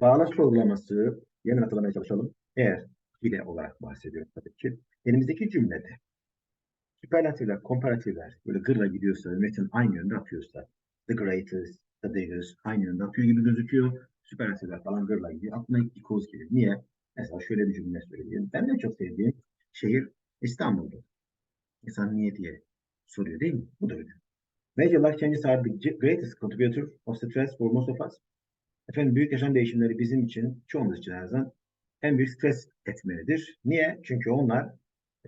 Bağlaç sorgulaması yeniden hatırlamaya çalışalım. Eğer hile olarak bahsediyorum tabii ki. Elimizdeki cümlede süperlatifler, komparatifler böyle gırla gidiyorsa metin aynı yönde atıyorsa the greatest, the biggest aynı yönde atıyor gibi gözüküyor. Süperlatifler falan gırla gidiyor. Aklına ikoz gelir. Niye? Mesela şöyle bir cümle söyleyeyim. Ben en çok sevdiğim şehir İstanbul'dur. İnsan niye diye soruyor değil mi? Bu da öyle. Major life changes are the greatest contributor of stress for most of us. Efendim büyük yaşam değişimleri bizim için, çoğumuz için en azından en büyük stres etmelidir. Niye? Çünkü onlar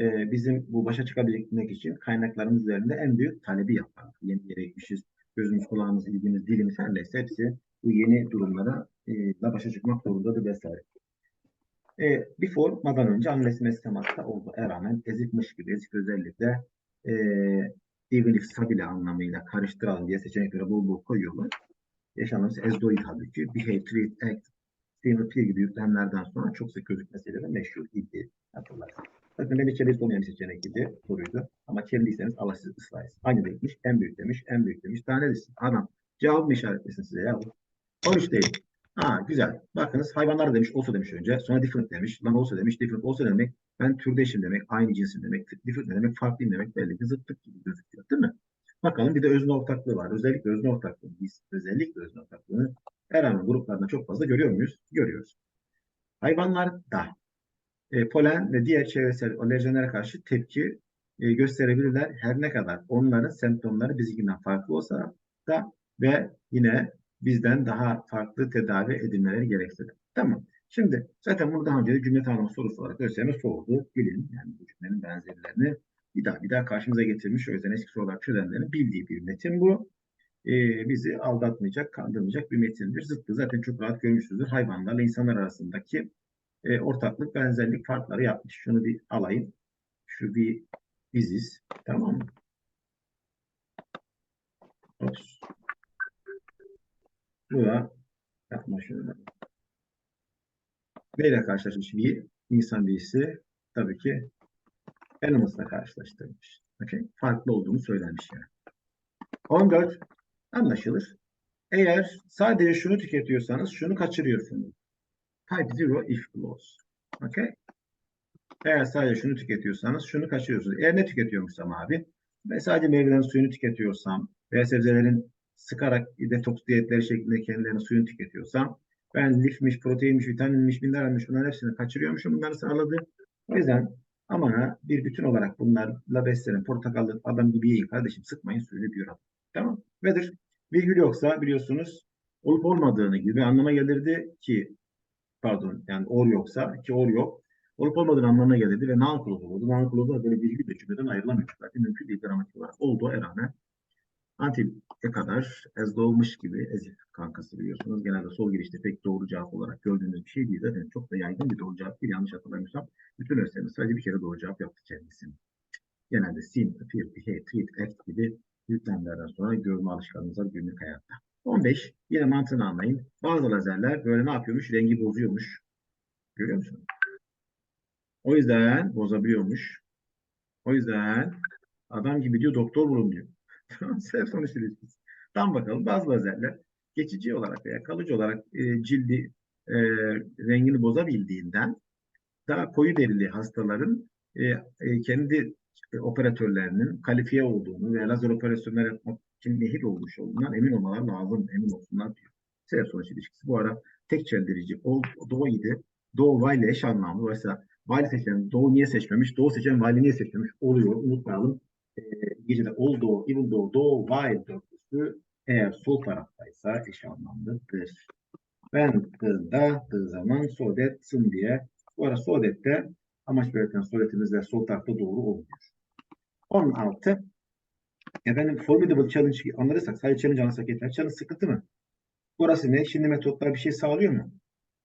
e, bizim bu başa çıkabilmek için kaynaklarımız üzerinde en büyük talebi yapar. Yeni yere gitmişiz, gözümüz, kulağımız, ilgimiz, dilimiz her neyse hepsi bu yeni durumlara e, başa çıkmak zorundadır vesaire. E, before, madan önce unless tematta oldu. E rağmen ezikmiş gibi, ezik özellikle e, even if stabile anlamıyla karıştıralım diye seçeneklere bol bol koyuyorlar. Yaşanmış as though tabii ki behave, treat, act, seem, appear gibi yüklemlerden sonra çok sık gözükmesiyle de meşhur idi. Hatırlarsınız. Bakın benim içerisi olmayan bir seçenek idi, soruydu. Ama çevirdiyseniz Allah sizi ıslayız. Aynı demiş, en büyük demiş, en büyük demiş. Daha ne desin? Adam cevabımı işaretlesin size ya. 13 değil. Ha güzel. Bakınız hayvanlar demiş, olsa demiş önce. Sonra different demiş. Lan olsa demiş, different olsa demek. Ben türdeşim demek, aynı cinsim demek. Different demek, farklıyım demek belli ki zıttık gibi gözüküyor. Değil mi? Bakalım bir de özne ortaklığı var. Özellikle özne ortaklığı. Biz özellikle özne ortaklığını herhangi gruplarında çok fazla görüyor muyuz? Görüyoruz. Hayvanlar da e, polen ve diğer çevresel alerjenlere karşı tepki e, gösterebilirler. Her ne kadar onların semptomları bizimkinden farklı olsa da ve yine bizden daha farklı tedavi edilmeleri gerekse de. Tamam. Şimdi zaten bunu daha önce de cümle tanımı sorusu olarak ÖSYM sordu. Bilin yani bu cümlenin benzerlerini bir daha bir daha karşımıza getirmiş. O yüzden eski sorular çözenlerin bildiği bir metin bu. Ee, bizi aldatmayacak, kandırmayacak bir metindir. Zıttı zaten çok rahat görmüşsünüzdür. Hayvanlarla insanlar arasındaki e, ortaklık, benzerlik farkları yapmış. Şunu bir alayım. Şu bir biziz. Tamam mı? Ops. Bu da yapma şunu. Neyle karşılaşmış bir insan birisi? Tabii ki Animals'la karşılaştırmış. Okay? Farklı olduğunu söylemiş yani. 14. Anlaşılır. Eğer sadece şunu tüketiyorsanız şunu kaçırıyorsunuz. Type 0 if clause. Okay? Eğer sadece şunu tüketiyorsanız şunu kaçırıyorsunuz. Eğer ne tüketiyormuşsam abi ve sadece meyvelerin suyunu tüketiyorsam veya sebzelerin sıkarak detoks diyetleri şeklinde kendilerinin suyunu tüketiyorsam ben lifmiş, proteinmiş, vitaminmiş, mineralmiş bunların hepsini kaçırıyormuşum. Bunları sağladı. O yüzden amana bir bütün olarak bunlarla beslenin. Portakallı adam gibi yiyin kardeşim sıkmayın suyunu diyor. Tamam. Vedir. Virgül yoksa biliyorsunuz olup olmadığını gibi bir anlama gelirdi ki pardon yani or yoksa ki or yok. Olup olmadığını anlamına gelirdi ve non clause olurdu. Non clause böyle virgül de cümleden ayrılamıyor. Zaten mümkün değil gramatik olarak. Olduğu erane Until e kadar as doğmuş gibi ezif kankası biliyorsunuz. Genelde sol girişte pek doğru cevap olarak gördüğünüz bir şey değil. Zaten çok da yaygın bir doğru cevap değil. Yanlış hatırlamıyorsam bütün ÖSYM sadece bir kere doğru cevap yaptı kendisini. Genelde seem, appear, behave, treat, act gibi yüklemlerden sonra görme alışkanlığınız var günlük hayatta. 15. Yine mantığını anlayın. Bazı lazerler böyle ne yapıyormuş? Rengi bozuyormuş. Görüyor musunuz? O yüzden bozabiliyormuş. O yüzden adam gibi diyor doktor bulun diyor. Sebep sonuç ilişkisi. Tam bakalım bazı lazerler geçici olarak veya kalıcı olarak e, cildi e, rengini bozabildiğinden daha koyu derili hastaların e, e, kendi e, operatörlerinin kalifiye olduğunu veya lazer operasyonlar yapmak için nehir olmuş olduğundan emin olmalar lazım, emin olsunlar diyor. Sebep sonuç ilişkisi. Bu ara tek çeldirici Doğu idi. Doğu Vay ile eş anlamlı. Dolayısıyla Vali seçen Doğu niye seçmemiş? Doğu seçen Vali niye seçmemiş? Oluyor. Unutmayalım. E, gecede Old Doğu, Evil Doğu, Doğu, dörtlüsü eğer sol taraftaysa eş anlamlıdır. Ben da zaman sodetsin diye. Bu ara sodette amaç belirten sodetimizde sol tarafta doğru olmuyor. 16. Efendim formidable challenge anlarsak sadece challenge anlasak yeter. Challenge sıkıntı mı? Burası ne? Şimdi metotlar bir şey sağlıyor mu?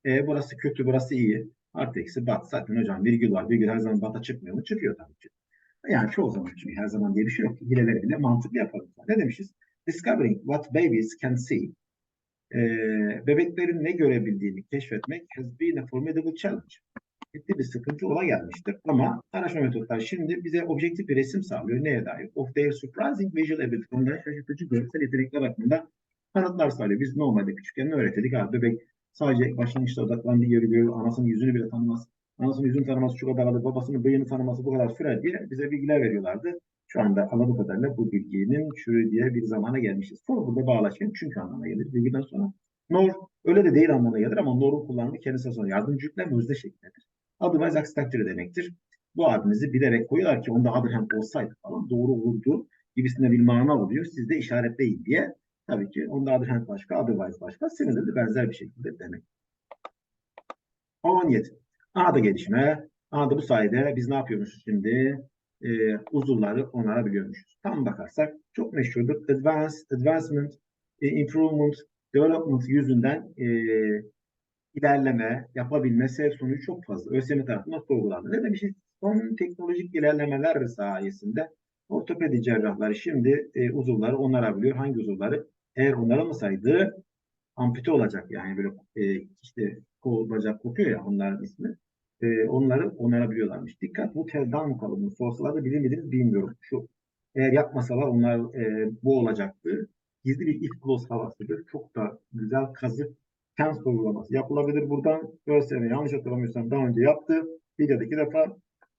E, burası kötü, burası iyi. Artı eksi bat. Zaten hocam virgül var. Virgül her zaman bata çıkmıyor mu? Çıkıyor tabii ki. Yani çoğu zaman çünkü her zaman diye bir şey yok. Hileleri bile mantıklı yapalım. Ne demişiz? Discovering what babies can see. Ee, bebeklerin ne görebildiğini keşfetmek has been a formidable challenge. Ciddi bir sıkıntı ola gelmiştir. Ama araştırma metotları şimdi bize objektif bir resim sağlıyor. Neye dair? Of their surprising visual ability. Onların şaşırtıcı görsel yetenekler hakkında kanıtlar sağlıyor. Biz normalde küçükken ne öğretirdik? Abi bebek Sadece başlangıçta odaklandığı yeri görür. Anasının yüzünü bile tanımaz. Anasının yüzünü tanıması şu kadar. Babasının bıyığını tanıması bu kadar sürer diye bize bilgiler veriyorlardı. Şu anda anladığım kadarıyla bu bilginin çürü diye bir zamana gelmişiz. For burada bağlaşken çünkü anlamına gelir. Bilgiden sonra nor öyle de değil anlamına gelir ama nor'un kullanımı kendisi sonra yardımcı yüklem özde şeklindedir. Otherwise aksi takdirde demektir. Bu adınızı bilerek koyuyorlar ki onda hand olsaydı falan doğru olurdu gibisinde bir mana oluyor. Siz de işaretleyin diye. Tabii ki onda hand başka, otherwise başka. Senin de benzer bir şekilde demek. 17. A'da gelişme. A'da bu sayede biz ne yapıyormuşuz şimdi? Ee, uzuvları onarabiliyormuşuz. Tam bakarsak çok meşhurdur. Advance, advancement, e, improvement, development yüzünden e, ilerleme, yapabilme, sebep sonucu çok fazla. ÖSYM tarafından sorgulandı. Ne demişiz? Son teknolojik ilerlemeler sayesinde ortopedi cerrahları şimdi e, uzuvları onarabiliyor. Hangi uzuvları? Eğer onaramasaydı ampute olacak yani böyle e, işte kol bacak kopuyor ya onların ismi. E, onları onarabiliyorlarmış. Dikkat bu tezdan kalıbını sorsalar da bilir miydiniz bilmiyorum. Şu eğer yapmasalar onlar e, bu olacaktı. Gizli bir if clause havasıdır. Çok da güzel kazık tense uygulaması yapılabilir buradan. ÖSYM yanlış hatırlamıyorsam daha önce yaptı. Bir ya da iki defa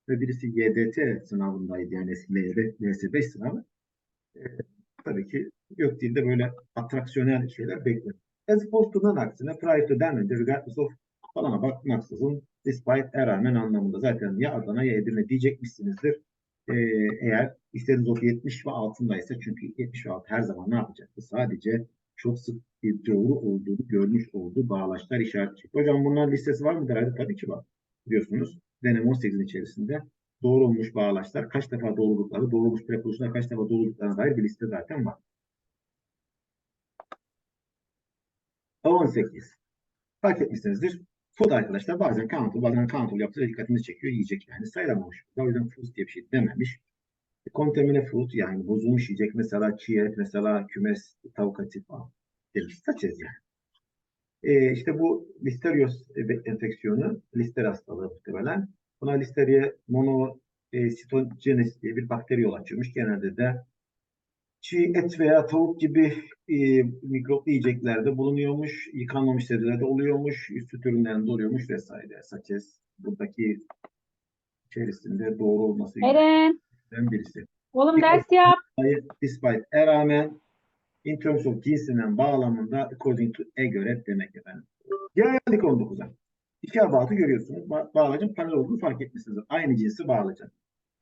ve birisi YDT sınavındaydı yani eski LS5 sınavı. E, tabii ki yok dilde böyle atraksiyonel şeyler bekler. As opposed aksine prior to denmedi. Regardless of falana bakmaksızın despite rağmen anlamında zaten ya Adana ya Edirne diyecekmişsinizdir. Ee, eğer istediğiniz ok 70 ve altındaysa çünkü 70 ve altı her zaman ne yapacaktı? Sadece çok sık bir doğru olduğunu görmüş olduğu bağlaçlar işaret. Hocam bunların listesi var mıdır? Hayır, tabii ki var. Biliyorsunuz deneme 18'in içerisinde doğru olmuş bağlaçlar, kaç defa doğrulukları, doğru olmuş prepositionlar kaç defa doğruluklarına dair bir liste zaten var. 18. Fark etmişsinizdir. Food arkadaşlar bazen countable, bazen countable yaptığı dikkatimizi çekiyor. Yiyecek yani sayılamamış. O yüzden food diye bir şey dememiş. Contamine food yani bozulmuş yiyecek mesela çiğ et, mesela kümes, tavuk eti falan. Demiş. Saçız yani. Ee, işte bu listerios enfeksiyonu, lister hastalığı muhtemelen. Buna listeria monocytogenes diye bir bakteri yol açıyormuş. Genelde de çiğ et veya tavuk gibi e, mikroplu yiyeceklerde bulunuyormuş. Yıkanmamış sebzelerde oluyormuş. Süt ürünlerinde oluyormuş vesaire. Saçes buradaki içerisinde doğru olması Eren, gereken birisi. oğlum ders yap. Despite e rağmen in terms of cinsinden bağlamında according to e göre demek efendim. Geldik 19'a. İki abatı görüyorsunuz. Ba bağlacın paralel olduğunu fark etmişsiniz. Aynı cinsi bağlacın.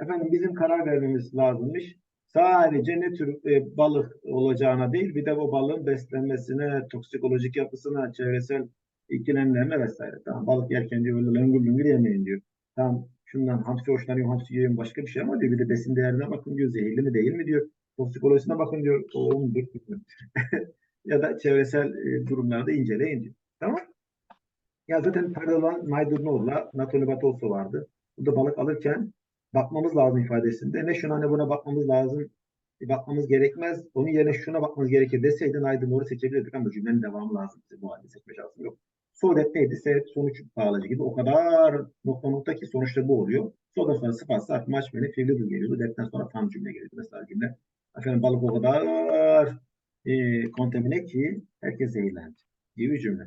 Efendim bizim karar vermemiz lazımmış. Sadece ne tür e, balık olacağına değil, bir de o balığın beslenmesine, toksikolojik yapısına, çevresel ikilemlerine vesaire. Tamam balık yerken diyor öyle löngür löngür yemeyin diyor. Tamam şundan hamsi hoşlanıyor, hamsi yiyorum başka bir şey ama diyor bir de besin değerine bakın diyor, zehirli mi değil mi diyor. Toksikolojisine bakın diyor, o ya da çevresel e, durumlarda inceleyin diyor. Tamam ya zaten Perdolan Maydurnoğlu'la Natoli Batolso vardı. Burada balık alırken bakmamız lazım ifadesinde. Ne şuna ne buna bakmamız lazım, e, bakmamız gerekmez. Onun yerine şuna bakmamız gerekir deseydin Aydınlıoğlu seçebilirdik ama cümlenin devamı lazım. Bize bu halde seçme şansım yok. So that neydi? Sebep sonuç bağlacı gibi. O kadar nokta nokta ki sonuçta bu oluyor. So'dan sonra sıfat, sarf, maç, meni, fiildir geliyordu. That'ten sonra tam cümle geliyordu. Mesela cümle. Efendim balık o kadar e, kontamine ki herkes zehirlendi. Gibi cümle.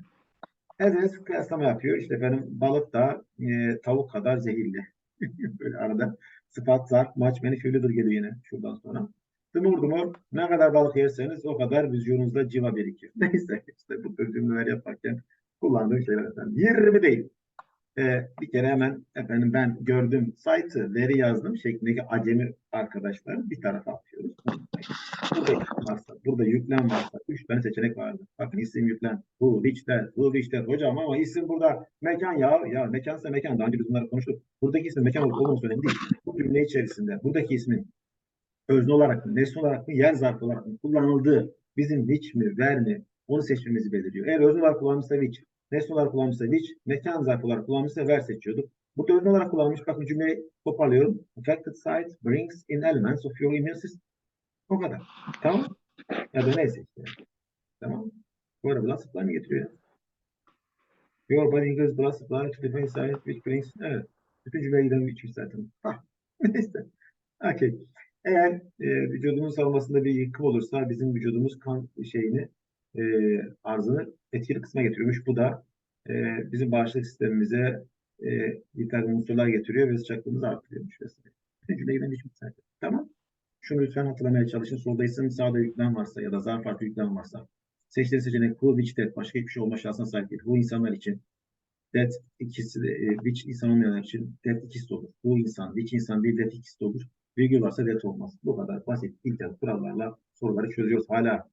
Herkes kıyaslama yapıyor. İşte efendim balık da e, tavuk kadar zehirli. Böyle arada sıfat, zarf, maç, meni, fiilidir geliyor yine şuradan sonra. Dumur dumur ne kadar balık yerseniz o kadar vücudunuzda civa birikir. Neyse işte bu tür cümleler yaparken kullandığım şeyler efendim. 20 değil. Ee, bir kere hemen efendim ben gördüm site'ı veri yazdım şeklindeki acemi arkadaşlar bir tarafa atıyoruz. Burada yüklem varsa, burada yüklem varsa 3 tane seçenek vardı. Bakın isim yüklen, bu, which'ten, bu, which'ten. Hocam ama isim burada mekan ya. Ya mekansa mekan. Daha önce biz bunları konuştuk. Buradaki isim mekan olup olmaması önemli değil. Bu cümle içerisinde buradaki ismin özne olarak mı, nesne olarak mı, yer zarfı olarak mı kullanıldığı bizim which mi, where mi onu seçmemizi belirliyor. Eğer özne olarak kullanmışsa which, nesne olarak kullanmışsa which, mekan zarfı olarak kullanmışsa where seçiyorduk. Burada özne olarak kullanmış. Bakın cümleyi toparlıyorum. Affected site brings in elements of your immune system. O kadar. Tamam. Ya da neyse işte. Tamam. Bu arada blood supply mi getiriyor? Your body increases blood supply to vein site which brings... Evet. Bütün cümleye giden which zaten. Ha. Neyse. Okay. Eğer e, vücudumuz savunmasında bir yıkım olursa bizim vücudumuz kan şeyini e, arzını etkili kısma getiriyormuş. Bu da e, bizim bağışıklık sistemimize e, bir takım unsurlar getiriyor ve sıcaklığımızı artırıyormuş vesaire. Bütün cümleyi ben hiç saydım. Tamam. Şunu lütfen hatırlamaya çalışın. Solda isim sağda yüklem varsa ya da zarf farklı yüklem varsa seçtiğiniz seçenek who, which, that başka hiçbir şey olma şansına sahip değil. Who insanlar için that ikisi de, e, which insan olmayanlar için that ikisi de olur. Who insan, which insan değil that ikisi de olur. Virgül varsa that olmaz. Bu kadar basit ilkel kurallarla soruları çözüyoruz. Hala